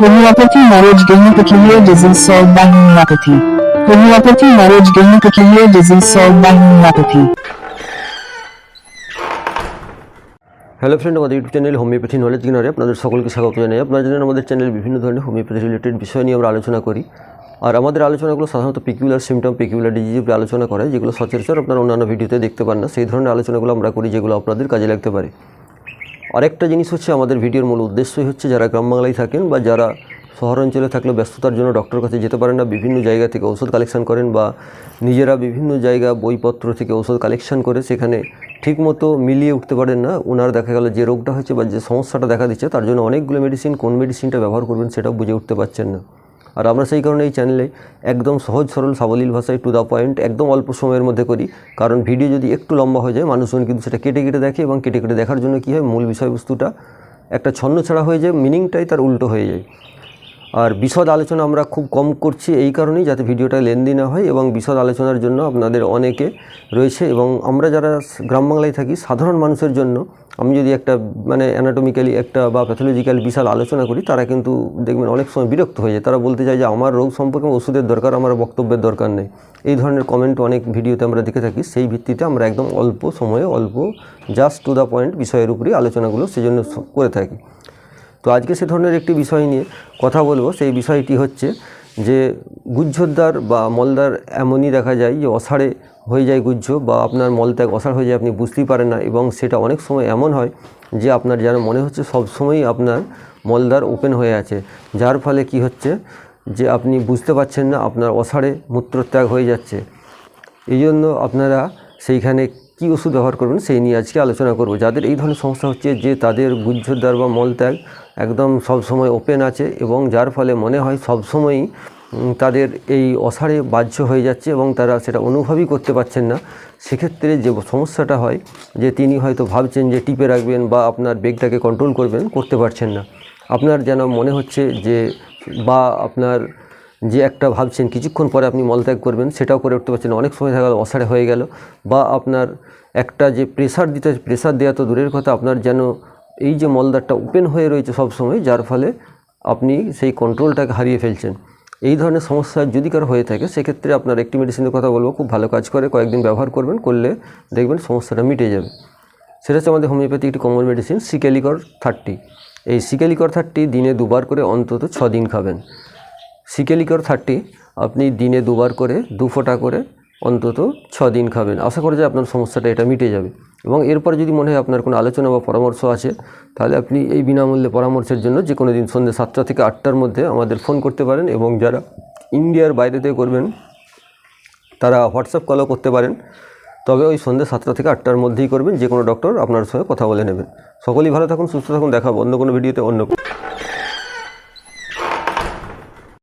Homeopathy marriage gain peculiar disease solved by homeopathy. Homeopathy marriage gain peculiar disease solved by homeopathy. Hello friend আমাদের YouTube channel homeopathy knowledge গিনারে আপনাদের সকলকে স্বাগত জানাই আপনারা জানেন আমাদের চ্যানেলে বিভিন্ন ধরনের হোমিওপ্যাথি রিলেটেড বিষয় নিয়ে আমরা আলোচনা করি আর আমাদের আলোচনাগুলো সাধারণত পিকুলার সিমটম পিকুলার ডিজিজ উপরে আলোচনা করে যেগুলো সচরাচর আপনারা অন্যান্য ভিডিওতে দেখতে পান না সেই ধরনের আলোচনাগুলো আমরা করি, যেগুলো আপনাদের কাজে লাগতে পারে আরেকটা জিনিস হচ্ছে, আমাদের ভিডিওর মূল উদ্দেশ্যই হচ্ছে যারা গ্রাম বাংলায় থাকেন বা যারা শহরাঞ্চলে থাকলে ব্যস্ততার জন্য ডক্টর কাছে যেতে পারেন না, বিভিন্ন জায়গা থেকে ওষুধ কালেকশন করেন বা নিজেরা বিভিন্ন জায়গা বইপত্র থেকে ঔষধ কালেকশন করে সেখানে ঠিকমতো মিলিয়ে উঠতে পারেন না। ওনার দেখা গেল যে রোগটা হয়েছে বা যে সমস্যাটা দেখা দিচ্ছে, তার জন্য অনেকগুলো মেডিসিন কোন মেডিসিনটা ব্যবহার করবেন সেটাও বুঝে উঠতে পারছেন না। আর আমরা সেই কারণে এই চ্যানেলে একদম সহজ, সরল, সাবলীল ভাষায় টু দ্য পয়েন্ট একদম অল্প সময়ের মধ্যে করি। কারণ ভিডিও যদি একটু লম্বা হয়ে যায়, মানুষজন কিন্তু সেটা কেটে কেটে দেখে এবং কেটে কেটে দেখার জন্য কী হয়, মূল বিষয়বস্তুটা একটা ছন্ন ছাড়া হয়ে যায় মিনিংটাই তার উল্টো হয়ে যায়। আর বিশদ আলোচনা আমরা খুব কম করছি এই কারণেই যাতে ভিডিওটা লেন্দি না হয় এবং বিশদ আলোচনার জন্য আপনাদের অনেকে রয়েছে এবং আমরা যারা গ্রাম বাংলায় থাকি, সাধারণ মানুষের জন্য আমি যদি একটা মানে অ্যানাটমিক্যালি একটা বা প্যাথোলজিক্যাল বিশাল আলোচনা করি, তারা কিন্তু দেখবেন অনেক সময় বিরক্ত হয়ে যায়। তারা বলতে চায় যে, আমার রোগ সম্পর্কে ওষুধের দরকার, আমার বক্তব্যের দরকার নেই। এই ধরনের কমেন্ট অনেক ভিডিওতে আমরা দেখে থাকি। সেই ভিত্তিতে আমরা একদম অল্প সময়ে, অল্প জাস্ট টু দ্য পয়েন্ট বিষয়ের উপরেই আলোচনাগুলো সেজন্য করে থাকি। তো আজকে সে ধরনের একটি বিষয় নিয়ে কথা বলব। সেই বিষয়টি হচ্ছে যে গুজ্জদ্বার বা মলদার এমনই দেখা যায় যে অষাঢ়ে হয়ে যায় গুজ্জ বা আপনার মলত্যাগ অষাঢ় হয়ে যায়, আপনি বুঝতেই পারেন না এবং সেটা অনেক সময় এমন হয় যে আপনার যেন মনে হচ্ছে সব সময়ই আপনার মলদার ওপেন হয়ে আছে। যার ফলে কি হচ্ছে যে আপনি বুঝতে পারছেন না আপনার অষাঢ়ে মূত্রত্যাগ হয়ে যাচ্ছে। এই জন্য আপনারা সেইখানে কী ওষুধ ব্যবহার করবেন সেই নিয়ে আজকে আলোচনা করব। যাদের এই ধরনের সমস্যা হচ্ছে যে তাদের গুজ্জদ্বার বা মলত্যাগ একদম সব সময় ওপেন আছে এবং যার ফলে মনে হয় সব সময়ই তাদের এই অসাড়ে বাহ্য হয়ে যাচ্ছে এবং তারা সেটা অনুভবই করতে পারছেন না। সেক্ষেত্রে যে সমস্যাটা হয় যে তিনি হয়তো ভাবছেন যে টিপে রাখবেন বা আপনার বেগটাকে কন্ট্রোল করবেন, করতে পারছেন না। আপনার যেন মনে হচ্ছে যে বা আপনার যে একটা ভাবছেন কিছুক্ষণ পরে আপনি মলত্যাগ করবেন, সেটাও করে উঠতে পারছেন অনেক সময় দেখা গেল অসাড়ে হয়ে গেল বা আপনার একটা যে প্রেশার দিতে প্রেশার দেওয়া তো দূরের কথা, আপনার যেন এই যে মলদারটা ওপেন হয়ে রয়েছে সব সময়, যার ফলে আপনি সেই কন্ট্রোলটাকে হারিয়ে ফেলছেন। এই ধরনের সমস্যা যদি কারও হয়ে থাকে, সেক্ষেত্রে আপনার একটি মেডিসিনের কথা বলব, খুব ভালো কাজ করে, কয়েকদিন ব্যবহার করবেন, করলে দেখবেন সমস্যাটা মিটে যাবে। সেটা হচ্ছে আমাদের হোমিওপ্যাথি একটি কমন মেডিসিন সিকেলিকর থার্টি এই সিকেলিকর থার্টি দিনে দুবার করে অন্তত দিন খাবেন। সিকেলিকর থার্টি, আপনি দিনে দুবার করে, দু ফোঁটা করে অন্তত ছ দিন খাবেন। আশা করা যায় আপনার সমস্যাটা এটা মিটে যাবে। এবং এরপর যদি মনে হয় আপনার কোনো আলোচনা বা পরামর্শ আছে, তাহলে আপনি এই বিনামূল্যে পরামর্শের জন্য যে কোনো দিন সন্ধ্যে সাতটা থেকে আটটার মধ্যে আমাদের ফোন করতে পারেন এবং যারা ইন্ডিয়ার বাইরে থেকে করবেন, তারা হোয়াটসঅ্যাপ কলও করতে পারেন। তবে ওই সন্ধ্যে সাতটা থেকে আটটার মধ্যেই করবেন, যে কোনো ডক্টর আপনার সঙ্গে কথা বলে নেবেন। সকলেই ভালো থাকুন, সুস্থ থাকুন, দেখা অন্য কোনো ভিডিওতে অন্য